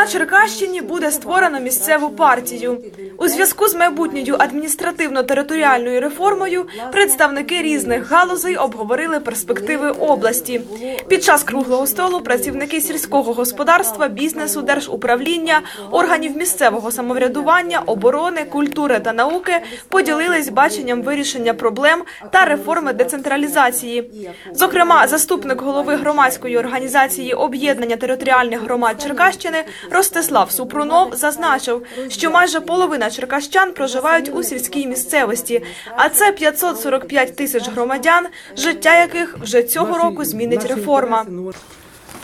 На Черкащині буде створено місцеву партію. У зв'язку з майбутньою адміністративно-територіальною реформою представники різних галузей обговорили перспективи області. Під час круглого столу працівники сільського господарства, бізнесу, держуправління, органів місцевого самоврядування, оборони, культури та науки поділились баченням вирішення проблем та реформи децентралізації. Зокрема, заступник голови громадської організації об'єднання територіальних громад Черкащини Ростислав Супрунов зазначив, що майже половина черкащан проживають у сільській місцевості, а це 545 тисяч громадян, життя яких вже цього року змінить реформа.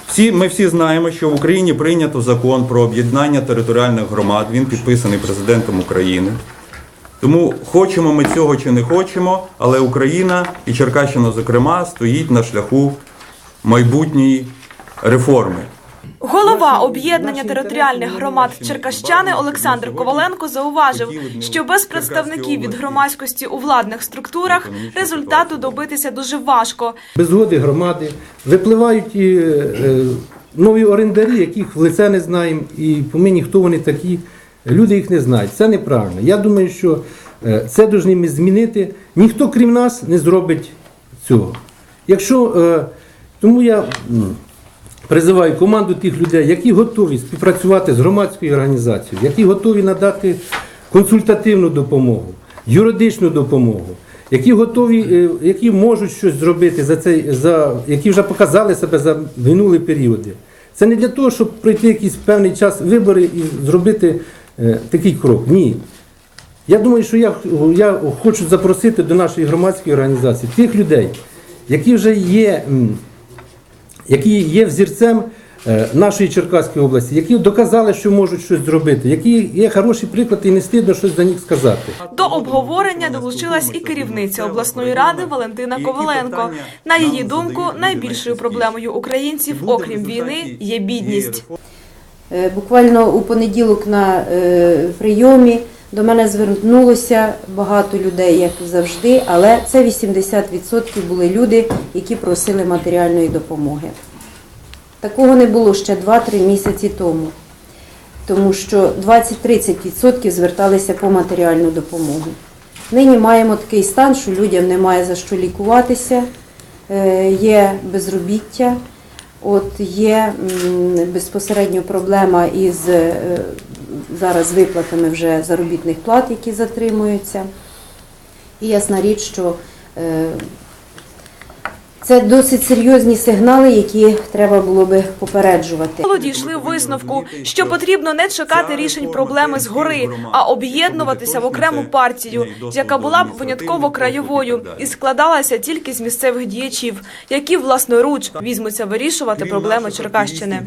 Всі ми всі знаємо, що в Україні прийнято закон про об'єднання територіальних громад. Він підписаний президентом України. Тому хочемо ми цього чи не хочемо, але Україна і Черкащина, зокрема, стоїть на шляху майбутньої реформи. Голова об'єднання територіальних громад Черкащани Олександр Коваленко зауважив, що без представників від громадськості у владних структурах результату добитися дуже важко. Без згоди громади випливають і, е, нові орендарі, яких в лице не знаємо, і помині, хто вони такі. Люди їх не знають. Це неправильно. Я думаю, що е, це повинні ми змінити. Ніхто, крім нас, не зробить цього. Якщо, е, тому я призиваю команду тих людей, які готові співпрацювати з громадською організацією, які готові надати консультативну допомогу, юридичну допомогу, які готові, е, які можуть щось зробити за цей, за які вже показали себе за минулі періоди. Це не для того, щоб пройти якийсь певний час вибори і зробити е, такий крок. Ні. Я думаю, що я, я хочу запросити до нашої громадської організації тих людей, які вже є, які є взірцем е, нашої Черкаської області, які доказали, що можуть щось зробити, які є хороший приклад і не стидно щось за них сказати. До обговорення долучилась і керівниця обласної ради Валентина Коваленко. На її думку, найбільшою проблемою українців, окрім війни, є бідність. Е, Буквально у понеділок на е, прийомі до мене звернулося багато людей, як завжди, але це 80% були люди, які просили матеріальної допомоги. Такого не було ще 2-3 місяці тому, тому що 20-30% зверталися по матеріальну допомогу. Нині маємо такий стан, що людям немає за що лікуватися, е, є безробіття. От є безпосередньо проблема із зараз виплатами вже заробітних плат, які затримуються. І ясна річ, що е, це досить серйозні сигнали, які треба було би попереджувати. Молоді йшли висновку, що потрібно не чекати рішень проблеми згори, а об'єднуватися в окрему партію, яка була б винятково краєвою і складалася тільки з місцевих діячів, які власноруч візьмуться вирішувати проблеми Черкащини.